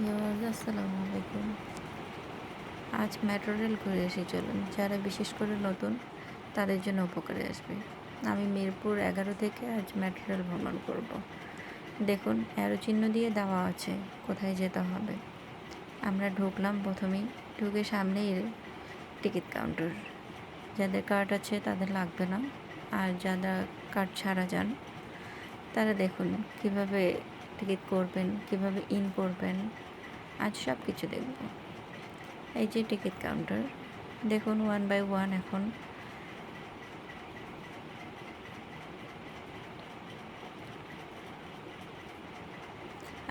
Viewers আসসালামু আলাইকুম। আজ মেট্রো রেল ঘুরে এসে চলুন। যারা বিশেষ করে নতুন, তাদের জন্য উপকারে আসবে। আমি মিরপুর এগারো থেকে আজ মেট্রো রেল ভ্রমণ করব। দেখুন, অ্যারো চিহ্ন দিয়ে দেওয়া আছে, কোথায় যেতে হবে। আমরা ঢুকলাম প্রথমেই, ঢুকে সামনেই টিকিট কাউন্টার। যাদের কার্ড আছে, তাদের লাগবে না। আর যারা কার্ড ছাড়া যান, তারা দেখুন, কীভাবে টিকিট করবেন, কীভাবে ইন করবেন। আজ সব কিছু দেখব। এই যে টিকিট কাউন্টার, দেখুন ওয়ান বাই ওয়ান এখন।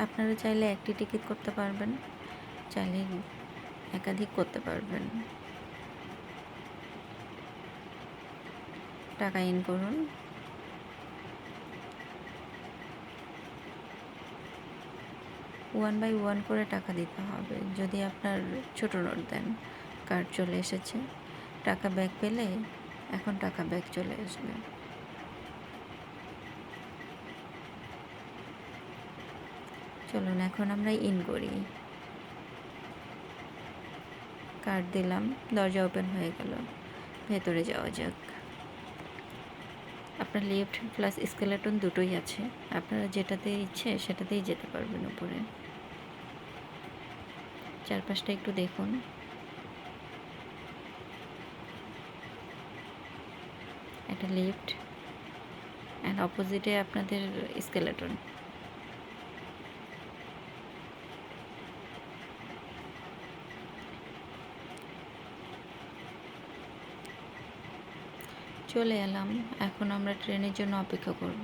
আপনারা চাইলে একটি টিকিট করতে পারবেন, চাইলে একাধিক করতে পারবেন। টাকা ইন করুন। ওয়ান বাই ওয়ান করে টাকা দিতে হবে। যদি আপনার ছোট নোট দেন, কার্ড চলে এসেছে। টাকা ব্যাক পেলে এখন টাকা ব্যাক চলে আসবে। চলুন, এখন আমরা ইন করি। কার্ড দিলাম, দরজা ওপেন হয়ে গেল। ভেতরে যাওয়া যাক। আপনার লিফট প্লাস স্কেলেটন দুটোই আছে। আপনারা যেটাতে ইচ্ছে সেটাতেই যেতে পারবেন উপরে। চারপাশটা একটু দেখুন। একটা লিফট অ্যান্ড অপোজিটে আপনাদের স্কেলেটন চলে এলাম। এখন আমরা ট্রেনের জন্য অপেক্ষা করব।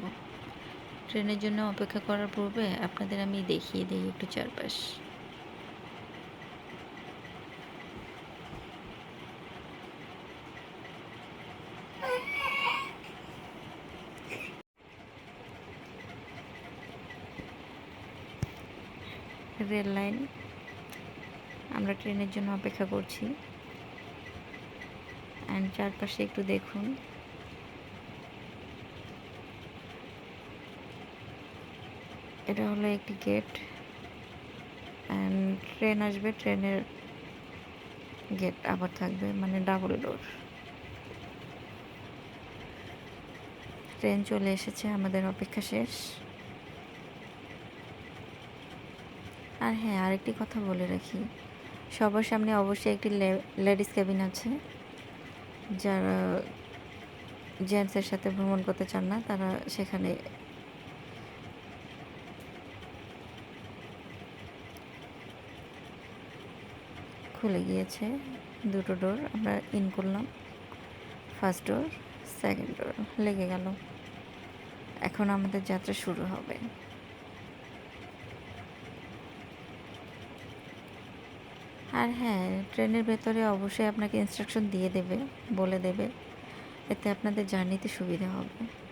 ট্রেনের জন্য অপেক্ষা করার পূর্বে আপনাদের আমি দেখিয়ে দিই একটু চারপাশ। Rail line. আমরা ট্রেনের জন্য অপেক্ষা করছি। অ্যান্ড চারপাশে একটু দেখুন। এটা হলো একটি গেট অ্যান্ড ট্রেন আসবে ট্রেনের গেট আবার থাকবে মানে ডাবল ডোর ট্রেন চলে এসেছে, আমাদের অপেক্ষা শেষ. আর হ্যাঁ আরেকটি কথা বলে রাখি। সবার সামনে অবশ্যই একটি লেডিস ক্যাবিন আছে। যারা জেন্টসের সাথে ভ্রমণ করতে চান না, তারা সেখানে খুলে গিয়েছে। দুটো ডোর আমরা ইন করলাম। ফার্স্ট ডোর সেকেন্ড ডোর লেগে গেল। এখন আমাদের যাত্রা শুরু হবে। আর হ্যাঁ ট্রেনের ভেতরে অবশ্যই আপনাকে ইনস্ট্রাকশন দিয়ে দেবে, বলে দেবে। এতে আপনাদের জার্নিতে সুবিধা হবে।